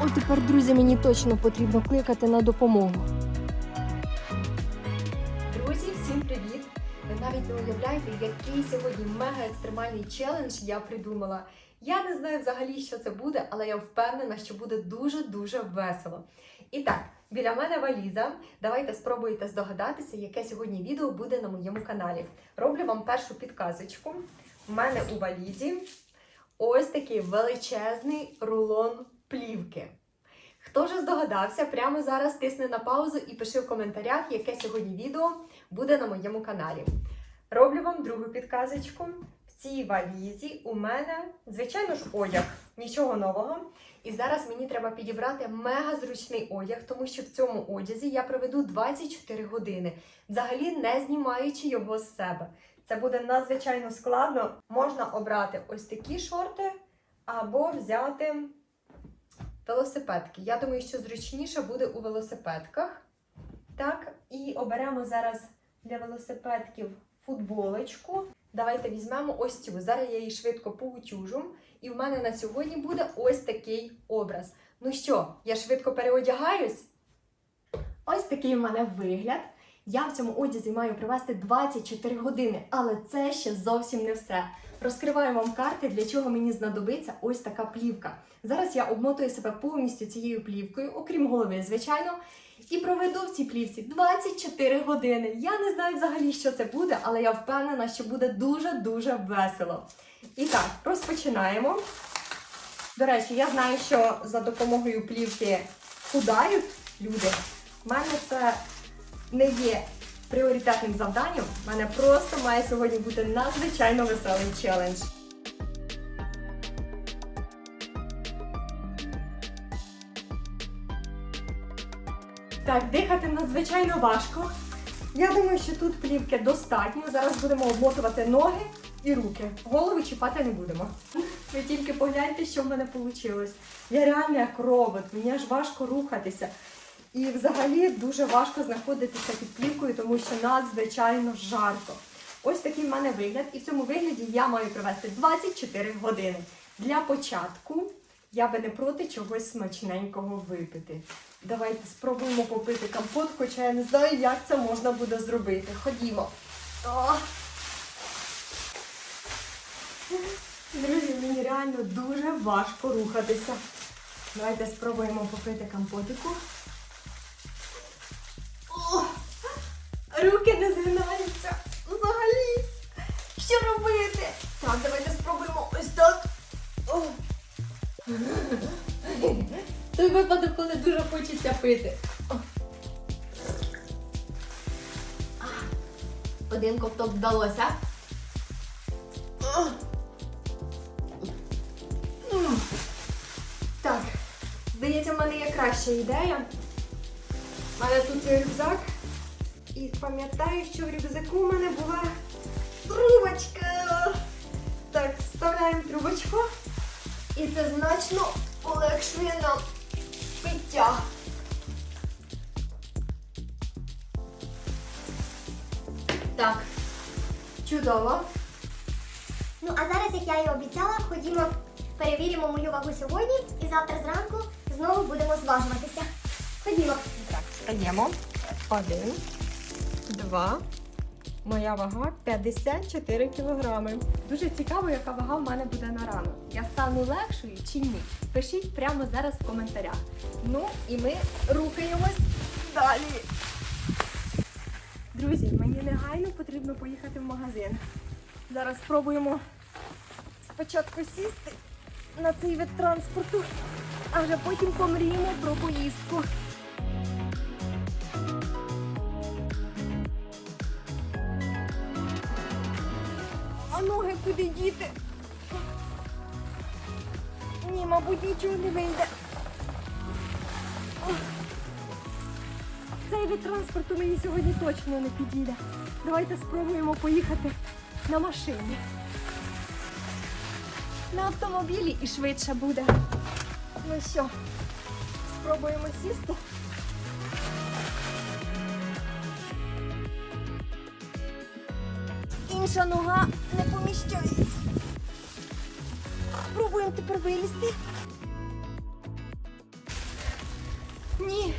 От тепер, друзі, мені точно потрібно кликати на допомогу. Друзі, всім привіт! Ви навіть не уявляєте, який сьогодні мега екстремальний челендж я придумала. Я не знаю взагалі, що це буде, але я впевнена, що буде дуже-дуже весело. І так, біля мене валіза. Давайте спробуйте здогадатися, яке сьогодні відео буде на моєму каналі. Роблю вам першу підказочку. У мене у валізі ось такий величезний рулон плівки. Хто вже здогадався, прямо зараз тисни на паузу і пиши в коментарях, яке сьогодні відео буде на моєму каналі. Роблю вам другу підказочку. В цій валізі у мене, звичайно ж, одяг, нічого нового. І зараз мені треба підібрати мега зручний одяг, тому що в цьому одязі я проведу 24 години, взагалі не знімаючи його з себе. Це буде надзвичайно складно. Можна обрати ось такі шорти або взяти велосипедки. Я думаю, що зручніше буде у велосипедках. Так, і оберемо зараз для велосипедків футболочку. Давайте візьмемо ось цю. Зараз я її швидко поутюжу. І в мене на сьогодні буде ось такий образ. Ну що, я швидко переодягаюсь? Ось такий в мене вигляд. Я в цьому одязі маю провести 24 години, але це ще зовсім не все. Розкриваю вам карти, для чого мені знадобиться ось така плівка. Зараз я обмотую себе повністю цією плівкою, окрім голови, звичайно, і проведу в цій плівці 24 години. Я не знаю взагалі, що це буде, але я впевнена, що буде дуже-дуже весело. І так, розпочинаємо. До речі, я знаю, що за допомогою плівки худають люди. У мене це не є пріоритетним завданням. У мене просто має сьогодні бути надзвичайно веселий челендж. Так, дихати надзвичайно важко. Я думаю, що тут плівки достатньо. Зараз будемо обмотувати ноги і руки. Голову чіпати не будемо. Ви тільки погляньте, що в мене вийшло. Я реально як робот, мені аж важко рухатися. І взагалі дуже важко знаходитися під плівкою, тому що надзвичайно жарко. Ось такий в мене вигляд. І в цьому вигляді я маю провести 24 години. Для початку я би не проти чогось смачненького випити. Давайте спробуємо попити компот, хоча я не знаю, як це можна буде зробити. Ходімо. О! Друзі, мені реально дуже важко рухатися. Давайте спробуємо попити компотику. Руки не згинаються. Взагалі. Що робити? Так, давайте спробуємо ось так. Той випадок, коли дуже хочеться пити. Один ковток вдалося. Так, здається, в мене є краща ідея. У мене тут рюкзак. І пам'ятаю, що в рюкзаку у мене була трубочка. Так, вставляємо трубочку. І це значно полегшує нам пиття. Так, чудово. Ну а зараз, як я і обіцяла, ходімо, перевіримо мою вагу сьогодні і завтра зранку знову будемо зважуватися. Ходімо. Так, встаємо. Один, два. Моя вага 54 кілограми. Дуже цікаво, яка вага в мене буде на ранок. Я стану легшою чи ні? Пишіть прямо зараз в коментарях. Ну і ми рухаємось далі. Друзі, мені негайно потрібно поїхати в магазин. Зараз спробуємо спочатку сісти на цей вид транспорту, а вже потім помріємо про поїздку. Куди діти? Ні, мабуть, нічого не вийде. Цей вид транспорту мені сьогодні точно не підійде. Давайте спробуємо поїхати на машині. На автомобілі і швидше буде. Ну що, спробуємо сісти. Інша нога не поміщається. Спробуємо тепер вилізти. Ні.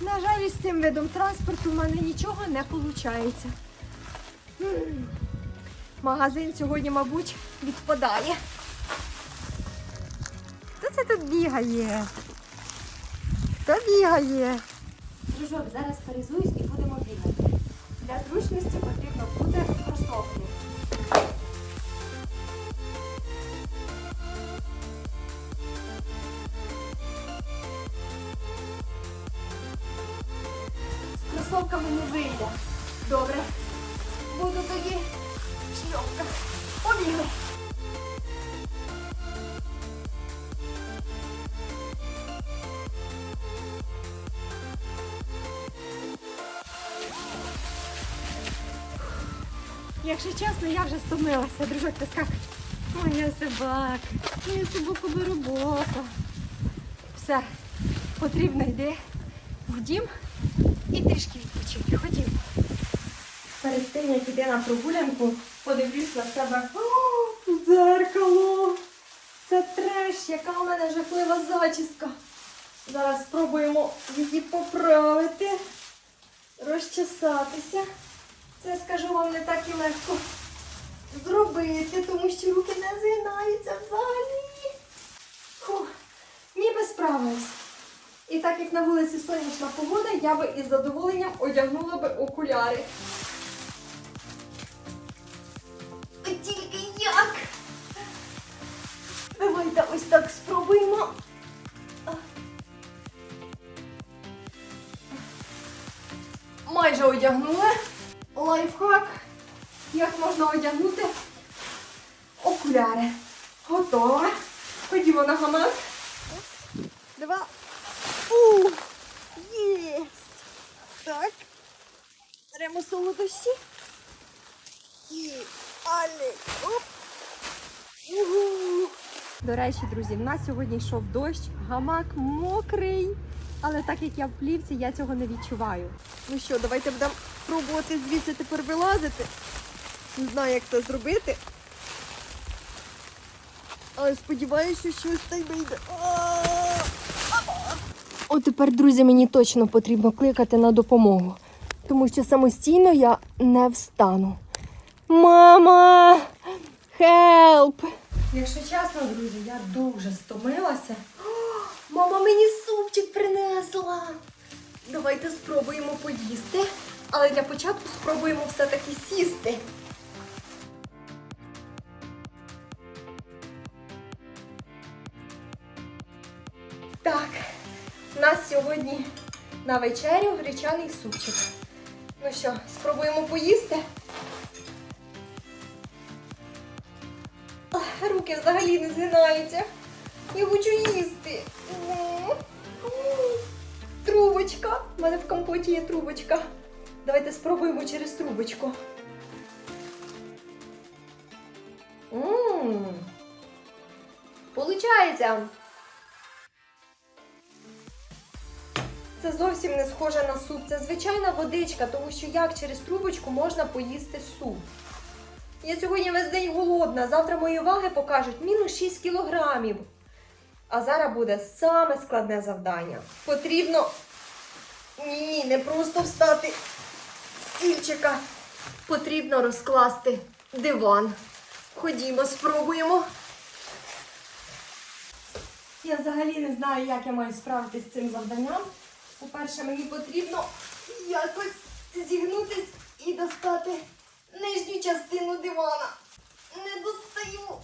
На жаль, із цим видом транспорту в мене нічого не виходить. Магазин сьогодні, мабуть, відпадає. Хто це тут бігає? Хто бігає? Дружок, зараз перезуюсь і будемо. Для зручності потрібно буде кросовки. З кросовками не вийде. Добре. Буду тоді в шльопках. Побігли. Якщо чесно, я вже стомилася, дружок, ти скак. Моя собака, моя собака робота. Все, потрібно йти в дім і трішки відпочити. Ходімо. Перед тим, як іти на прогулянку, подивлюсь на себе. О, дзеркало! Це треш, яка у мене жахлива зачіска. Зараз спробуємо її поправити, розчесатися. Це скажу вам не так і легко зробити, тому що руки не згинаються взагалі. Фух, ніби справилась. І так як на вулиці сонячна погода, я би із задоволенням одягнула би окуляри. Тільки як? Давайте ось так спробуємо. Майже одягнули. Лайфхак. Як можна одягнути окуляри. Готово. Ходімо на гамак. Два. У, єсть. Так. Беремо солодощі. І алі. Оп. Угу. До речі, друзі, в нас сьогодні йшов дощ, гамак мокрий. Але так як я в плівці, я цього не відчуваю. Ну що, давайте будемо пробувати звідси тепер вилазити. Не знаю, як це зробити. Але сподіваюся, що щось та вийде. От тепер, друзі, мені точно потрібно кликати на допомогу, тому що самостійно я не встану. Мама! Хелп! Якщо чесно, друзі, я дуже стомилася. Мама мені супчик принесла. Давайте спробуємо поїсти. Але для початку спробуємо все-таки сісти. Так, у нас сьогодні на вечерю гречаний супчик. Ну що, спробуємо поїсти? Руки взагалі не згинаються. Мене є трубочка. Давайте спробуємо через трубочку. Ммм. Получається. Це зовсім не схоже на суп. Це звичайна водичка, тому що як через трубочку можна поїсти суп. Я сьогодні весь день голодна. Завтра мої ваги покажуть мінус 6 кілограмів. А зараз буде саме складне завдання. Потрібно ні, не просто встати з стільчика. Потрібно розкласти диван. Ходімо, спробуємо. Я взагалі не знаю, як я маю справитися з цим завданням. По-перше, мені потрібно якось зігнутись і достати нижню частину дивана. Не достаю.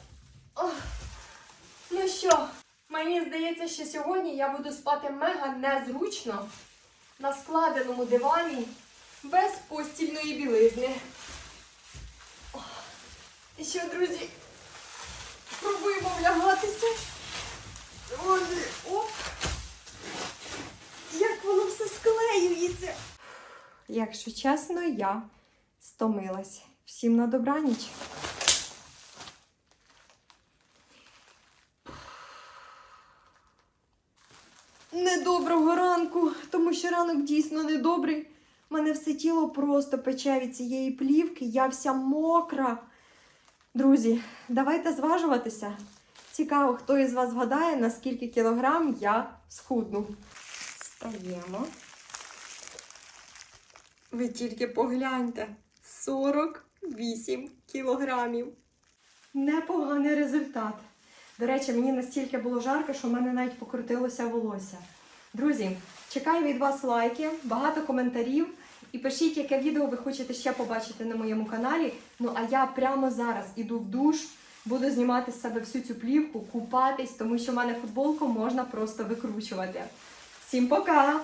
Ох. Ну що, мені здається, що сьогодні я буду спати мега незручно на складеному дивані без постільної білизни. І що, друзі, пробуємо влягатися. Оп. Як воно все склеюється. Якщо чесно, я стомилась. Всім на добраніч. Недоброго ранку, тому що ранок дійсно недобрий. У мене все тіло просто пече від цієї плівки, я вся мокра. Друзі, давайте зважуватися. Цікаво, хто із вас вгадає, на скільки кілограм я схудну. Стаємо. Ви тільки погляньте. 48 кілограмів. Непоганий результат. До речі, мені настільки було жарко, що в мене навіть покрутилося волосся. Друзі, чекаю від вас лайки, багато коментарів. І пишіть, яке відео ви хочете ще побачити на моєму каналі. Ну а я прямо зараз іду в душ, буду знімати з себе всю цю плівку, купатись, тому що в мене футболку можна просто викручувати. Всім пока!